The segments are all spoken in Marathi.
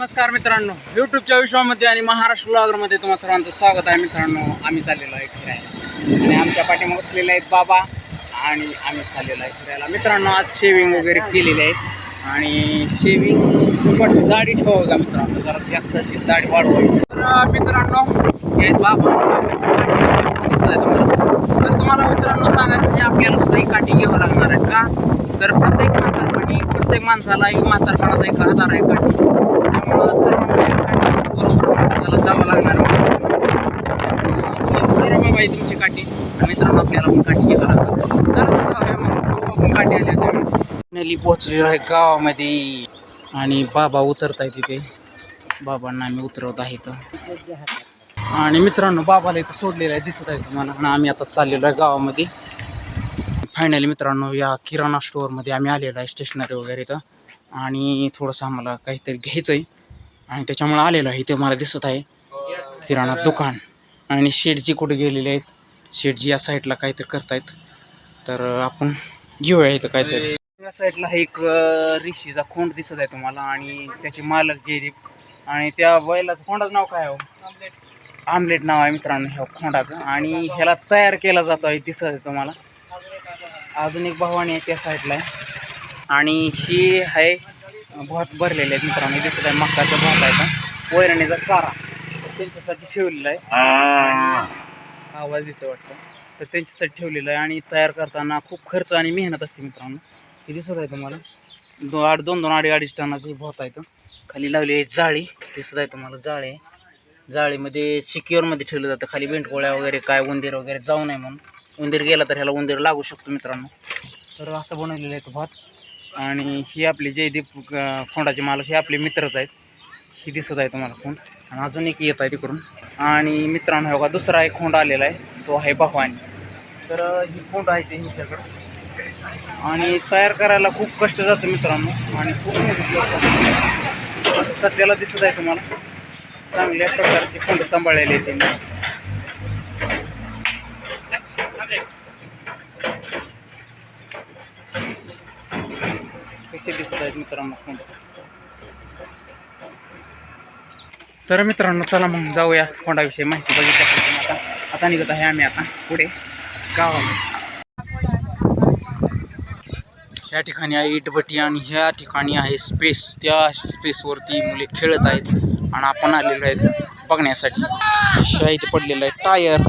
नमस्कार मित्रांनो युट्यूबच्या विश्वामध्ये आणि महाराष्ट्र ब्लॉगरमध्ये तुम्हा सर्वांचं स्वागत आहे मित्रांनो. आम्ही चाललेलो आहे फिरायला आणि आमच्या पाठीमा बसलेले आहेत बाबा आणि आम्ही चाललेलो आहे फिरायला मित्रांनो आज शेविंग वगैरे केलेली आहे आणि शेविंग दाढी ठेवा का मित्रांनो? जरा जास्त अशी दाढी वाढवावी. तर मित्रांनो हे आहेत बाबा तर तुम्हाला मित्रांनो सांगायचं म्हणजे आपल्याला सुद्धा ही काठी घ्यावं लागणार आहे का? तर प्रत्येक म्हातारपणी प्रत्येक माणसाला एक म्हातारपणाचा एक आधार आहे काठी. त्याच्यामुळं सर्व बरोबर जावं लागणार बाबा तुमची काठी मित्रांनो आपल्याला पण काठी घ्यावं लागणार चला तर जाऊया मग आपण काठी आल्या त्यावेळेस नली पोहोचलेलो आहे गावामध्ये आणि बाबा उतरत आहे तिथे. बाबांना आम्ही उतरवत आहे तर आणि मित्रांनो बाबाला इथं सोडलेलं आहे दिसत आहे तुम्हाला. आणि आम्ही आता चाललेलो आहे गावामध्ये. फायनली मित्रांनो या किराणा स्टोअरमध्ये आम्ही आलेलो आहे स्टेशनरी वगैरे इथं. आणि थोडंसं आम्हाला काहीतरी घ्यायचं आहे आणि त्याच्यामुळे आलेलो आहे. इथे मला दिसत आहे किराणा दुकान. आणि शेटजी कुठे गेलेले आहेत? शेटजी या साईडला काहीतरी करतायत. तर आपण घेऊया इथं काहीतरी. या साईडला एक अं, रिशीचा खोंड दिसत आहे तुम्हाला आणि त्याचे मालक जयदीप आणि त्या बैलाचं खोंडाचं नाव काय आहे हो? आमलेट नाव आहे मित्रांनो ह्या खोंडाचं. आणि ह्याला तयार केला जातो आहे दिसत आहे तुम्हाला. अजून एक भवानी आहे त्या साईडला आहे. आणि ही आहे भात भरलेले आहेत मित्रांनो. दिसत आहे मक्काचा भात आहे का वैरणीचा चारा. तर त्यांच्यासाठी ठेवलेला आहे. आवाज येतो वाटतं. तर त्यांच्यासाठी ठेवलेलं आहे आणि तयार करताना खूप खर्च आणि मेहनत असते मित्रांनो. हे दिसत आहे तुम्हाला. दो आठ दोन दोन अडीच अडीच टनाची भात आहे तो. खाली लावली आहे जाळी. दिसत आहे तुम्हाला जाळी. जाळीमध्ये सिक्युअरमध्ये ठेवलं जातं. खाली बेंटकोळ्या वगैरे काय उंदीर वगैरे जाऊ नये म्हणून. उंदीर गेला तर ह्याला उंदीर लागू शकतो मित्रांनो. तर असं बनवलेलं आहे तो भात. आणि ही आपली जयदीप फोंडाचे खोंडाचे मालक हे आपले मित्रच आहेत. ही दिसत आहे तुम्हाला फोंड आणि अजून एक येत आहे तिकडून. आणि मित्रांनो हे बघा दुसरा एक खोंड आलेला आहे. तो आहे भवानी तर ही फोंड आहे ते हिच्याकडं आणि तयार करायला खूप कष्ट जातं मित्रांनो. आणि खूप मेहनत सध्याला दिसत आहे तुम्हाला. चांगल्या प्रकारचे फोंड सांभाळलेले आहेत कसे दिसत आहेत मित्रांनो? तर मित्रांनो चला मग जाऊया फोंडाविषयी माहिती बघितल्या आता आता निघत आहे आम्ही आता पुढे गावामध्ये. या ठिकाणी आहे इटभट्टी आणि ह्या ठिकाणी आहे स्पेस त्या स्पेसवरती मुले खेळत आहेत आणि आपण आलेलो आहेत बघण्यासाठी. शाहीत पडलेलं आहे टायर.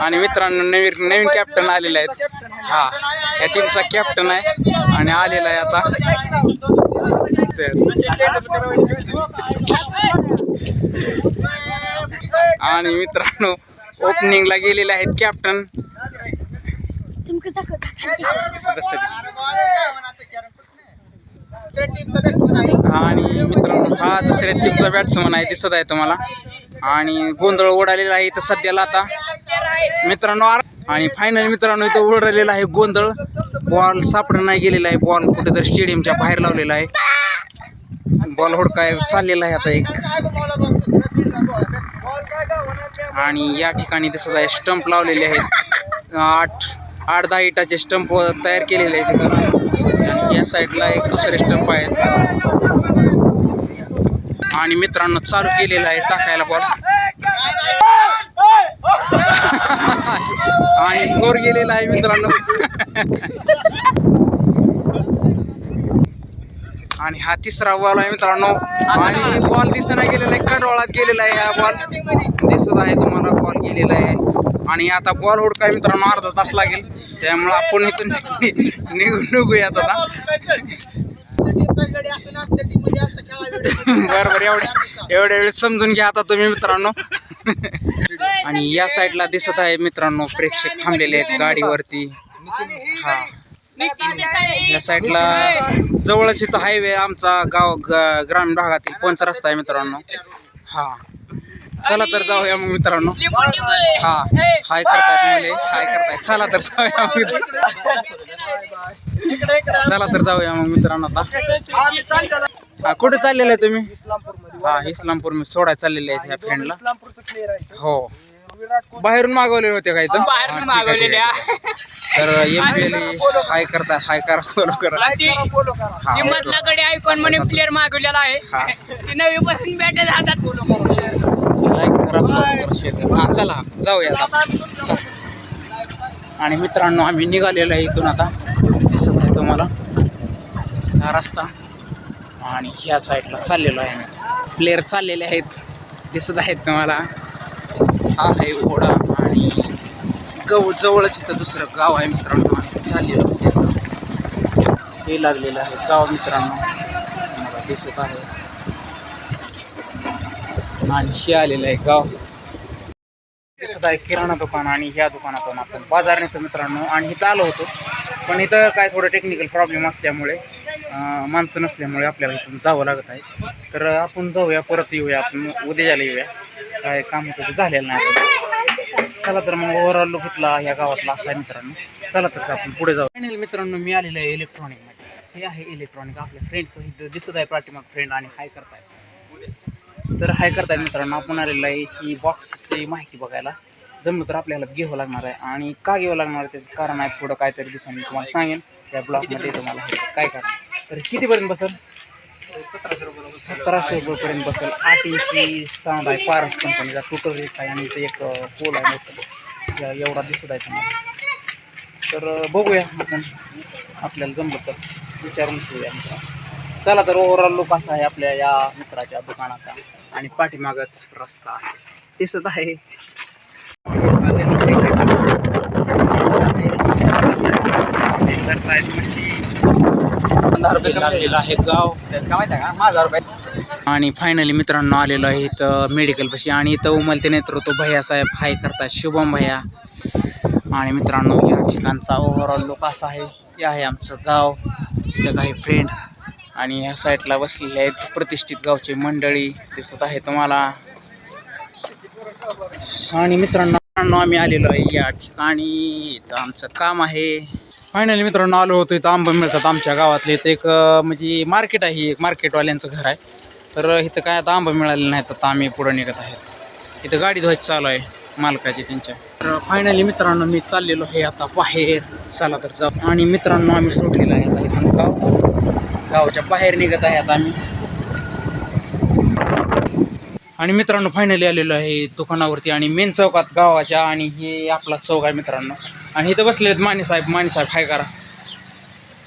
आणि मित्रांनो नवीन नवीन कॅप्टन आलेले आहेत. हा या टीमचा कॅप्टन आहे आणि आलेला आहे आता. आणि मित्रांनो ओपनिंगला गेलेले आहेत कॅप्टन आणि मित्रांनो हा दुसऱ्या टीमचा बॅट्समन आहे दिसत आहे तुम्हाला. आणि गोंधळ उडालेला आहे तर सध्याला आता. मित्रांनो आणि फायनल मित्रांनो इथं उडलेला आहे गोंधळ. बॉल सापडं नाही गेलेला आहे. बॉल कुठेतरी स्टेडियमच्या बाहेर लावलेला आहे. बॉल हुडकाय चाललेला आहे आता एक. आणि या ठिकाणी दिसत आहे स्टंप लावलेले आहेत. आठ आठ दहा इटाचे स्टंप तयार केलेले आहेत तिथं या साईडला एक दुसरे स्टंप आहेत. आणि मित्रांनो चालू केलेला आहे टाकायला बॉल आणि फोर गेलेला आहे मित्रांनो. आणि हा तिसरा बॉल आहे मित्रांनो. आणि बॉल दिसना गेलेला आहे कडवाळात गेलेला आहे हा बॉल दिसत आहे तुम्हाला बॉल गेलेला आहे. आणि आता बॉल हुडकाय मित्रांनो अर्धा तास लागेल. त्यामुळे आपण इथून निघून निघूयात आता. बरं बरं एवढ्या एवढ्या वेळेस समजून घ्या आता तुम्ही मित्रांनो. आणि या साईडला दिसत आहे मित्रांनो प्रेक्षक थांबलेले आहेत गाडीवरती. हा. या साईडला जवळच इथं हायवे आमचा गाव ग- ग्रामीण भागातील कोणचा रस्ता आहे मित्रांनो? हा. चला तर जाऊया मग मित्रांनो. हा. हाय करतायत मुले. हाय करतायत. चला तर जाऊया मग चला तर जाऊया मग मित्रांनो आता. हा कुठे चाललेलं आहे तुम्ही? हा इस्लामपूर मी सोडायला चाललेले आहेत ह्या फ्रेंडला हो. बाहेरून मागवले होते का इथं? बाहेरून हा, ठीक आहे, ठीक मागवलेले आहे. तर एम पी एल हाय करतात हाय करा फॉलो करा. हा, ती मधला गडी आयकॉन म्हणून प्लेअर मागवलेला हा. आहे ती नवी पासून लाईक करा करा share करा. हा चला जाऊया आता. चल. आणि मित्रांनो आम्ही निघालेलो आहे इथून आता. दिसत आहे तुम्हाला. हा रस्ता. आणि ह्या साईडला चाललेलो आहे आम्ही. प्लेअर चाललेले आहेत. दिसत आहेत तुम्हाला. हा आहे ओढा आणि गव जवळच इथं दुसरं गाव आहे मित्रांनो. झालेलं हे लागलेलं आहे गाव मित्रांनो. दिसत आहे. आणि हे आलेलं आहे गाव. दिसत आहे किराणा दुकान आणि ह्या दुकानातून आपण बाजार नेतो मित्रांनो. आणि इथं आलो होतो. पण इथं काय थोडं टेक्निकल प्रॉब्लेम असल्यामुळे माणसं नसल्यामुळे आपल्याला इथून जावं लागत आहे. तर आपण जाऊया परत येऊया आपण. उद्याला येऊया. काय काम होतं ते झालेलं नाही चला तर मग ओव्हरऑल लुक इथला या गावातला असा आहे मित्रांनो. चला तर आपण पुढे जाऊ. फायनल मित्रांनो मी आलेलं आहे इलेक्ट्रॉनिकमध्ये हे आहे इलेक्ट्रॉनिक आपल्या फ्रेंड्स इथं दिसत आहे पाठीमाग फ्रेंड आणि हाय करताय. तर हाय करताय मित्रांनो आपण आलेलो आहे ही बॉक्सची माहिती बघायला. जमलं तर आपल्याला घ्यावं लागणार आहे आणि का घ्यावं लागणार आहे त्याचं कारण आहे पुढं काहीतरी मी तुम्हाला सांगेन. त्या ब्लॉगमध्ये तुम्हाला काय कारण तर कितीपर्यंत बसेल? सतराशे रुपयेपर्यंत बसेल आठ इंची साऊंड आहे पारस कंपनीचा टोटल रेट आहे आणि इथं एक पोल आहे मोठं एवढा दिसत आहे तुम्हाला तर बघूया आपण आपल्याला जमलं तर विचारून ठेवूया मित्रांनो चला तर ओव्हरऑल लुक असा आहे आपल्या या मित्राच्या दुकानाचा आणि पाठीमागच रस्ता आहे दिसत आहे लागलेलं आहे गाव. आणि फायनली मित्रांनो आलेलो आहे इथं मेडिकल पशी. आणि इथं उमलते नेतृत्व भैया साहेब. हाय करतात शुभम भैया. आणि मित्रांनो या ठिकाणचा ओव्हरऑल लुक असा आहे. हे आहे आमचं गाव. इथं काही फ्रेंड आणि या साईडला बसलेले आहेत प्रतिष्ठित गावची मंडळी. दिसत आहे तुम्हाला. आणि मित्रांनो मित्रांनो, आम्ही आलेलो आहे या ठिकाणी. इथं आमचं काम आहे. फायनली मित्रांनो आलो होतो इथं आंबे मिळतात आमच्या गावातले. इथं एक म्हणजे मार्केट आहे एक मार्केटवाल्यांचं घर आहे. तर इथं काय आता आंबे मिळाले नाहीत आता आम्ही पुढं निघत आहेत. इथं गाडी धुवायची चालू आहे मालकाची त्यांच्या. तर फायनली मित्रांनो मी चाललेलो आहे आता बाहेर. चला तर जाऊ. आणि मित्रांनो आम्ही सोडलेलं आहे आता गाव. गावाच्या बाहेर निघत आहे आता आम्ही. आणि मित्रांनो फायनली आलेलो आहे दुकानावरती आणि मेन चौकात गावाच्या आणि हे आपला चौक आहे मित्रांनो. आणि इथं बसले आहेत माने साहेब माने साहेब हाय करा.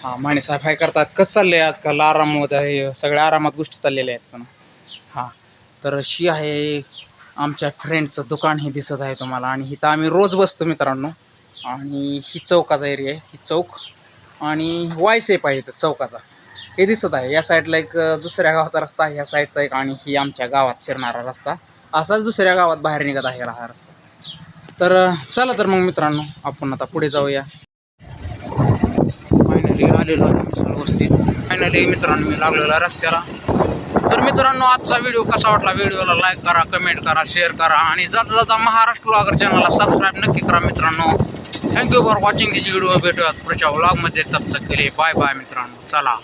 हां माने साहेब हाय करतात. कसं चाललंय आजकाल आरामात? आहे सगळ्या आरामात गोष्टी चाललेल्या आहेत सण. हां तर अशी आहे आमच्या फ्रेंडचं दुकान हे दिसत आहे तुम्हाला. आणि इथं आम्ही रोज बसतो मित्रांनो. आणि ही चौकाचा एरिया आहे ही चौक. आणि वाय सेप आहे इथं चौकाचा. हे दिसत आहे. या साईडला एक दुसऱ्या गावाचा रस्ता ह्या साईडचा एक आणि ही आमच्या गावात शिरणारा रस्ता. असाच दुसऱ्या गावात बाहेर निघत आहे हा रस्ता. तर चला तर मग मित्रांनो आपण आता पुढे जाऊया. फायनली आलेलो आहे वस्तीत फायनली मित्रांनो मी लागलेलो आहे रस्त्याला. तर मित्रांनो आजचा व्हिडिओ कसा वाटला? व्हिडिओला लाईक करा कमेंट करा शेअर करा आणि जाता जाता महाराष्ट्र ब्लॉगर चॅनलला सबस्क्राईब नक्की करा मित्रांनो. Thank you for watching this video भेटूयात पुढच्या व्लॉगमध्ये तब तक केले बाय बाय मित्रांनो. चला.